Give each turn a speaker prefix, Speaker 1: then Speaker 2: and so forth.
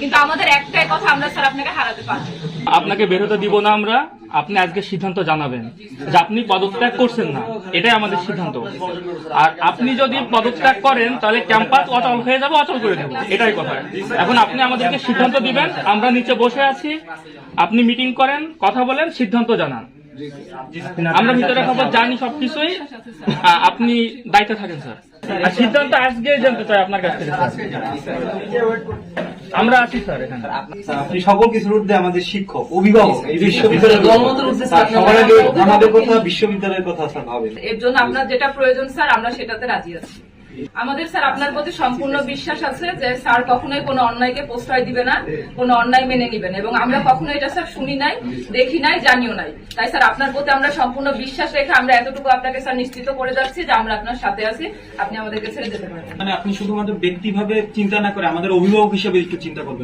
Speaker 1: কিন্তু আমাদের একটাই কথা, আমরা স্যার আপনাকে হারাতে
Speaker 2: আপনাকে বেরোতে দিব না আমরা, আপনি আজকে সিদ্ধান্ত জানাবেন যে আপনি পদত্যাগ করছেন না। এটাই আমাদের সিদ্ধান্ত। আর আপনি যদি পদত্যাগ করেন, তাহলে ক্যাম্পাস অচল হয়ে যাবে অচল করে দেবো। এটাই কথা। এখন আপনি আমাদেরকে সিদ্ধান্ত দিবেন, আমরা নিচে বসে আছি। আপনি মিটিং করেন, কথা বলেন, সিদ্ধান্ত জানান। আমরা ভিতরে খবর জানি সবকিছুই। আপনি দায়িত্বে থাকেন, স্যার। আর সিদ্ধান্ত আজকে জানতে চাই আপনার কাছ থেকে আমরা আছি স্যার এখানে।
Speaker 3: আপনি সকল কিছুর ঊর্ধ্বে আমাদের শিক্ষক অভিভাবক এই বিশ্ববিদ্যালয়ের সবার আগে আমাদের কথা বিশ্ববিদ্যালয়ের কথা স্যার ভাবেন।
Speaker 1: এর জন্য আপনার যেটা প্রয়োজন স্যার আমরা সেটাতে রাজি আছি। আমাদের স্যার, আপনার প্রতি সম্পূর্ণ বিশ্বাস আছে যে স্যার কখনোই কোনো অন্যায়কে প্রশ্রয় দিবে না, কোনো অন্যায় মেনে নিবেন এবং আমরা কখনো এটা স্যার শুনি নাই, দেখি নাই, জানিও নাই। তাই স্যার, আপনার প্রতি আমরা সম্পূর্ণ বিশ্বাস রেখে আমরা এতটুকু আপনাকে স্যার নিশ্চিত করে যাচ্ছি যে আমরা আপনার সাথে আছি। আপনি আমাদেরকে ছেড়ে যেতে পারেন।
Speaker 4: মানে আপনি শুধুমাত্র ব্যক্তিভাবে চিন্তা না করে আমাদের অভিভাবক হিসেবে একটু চিন্তা করবেন।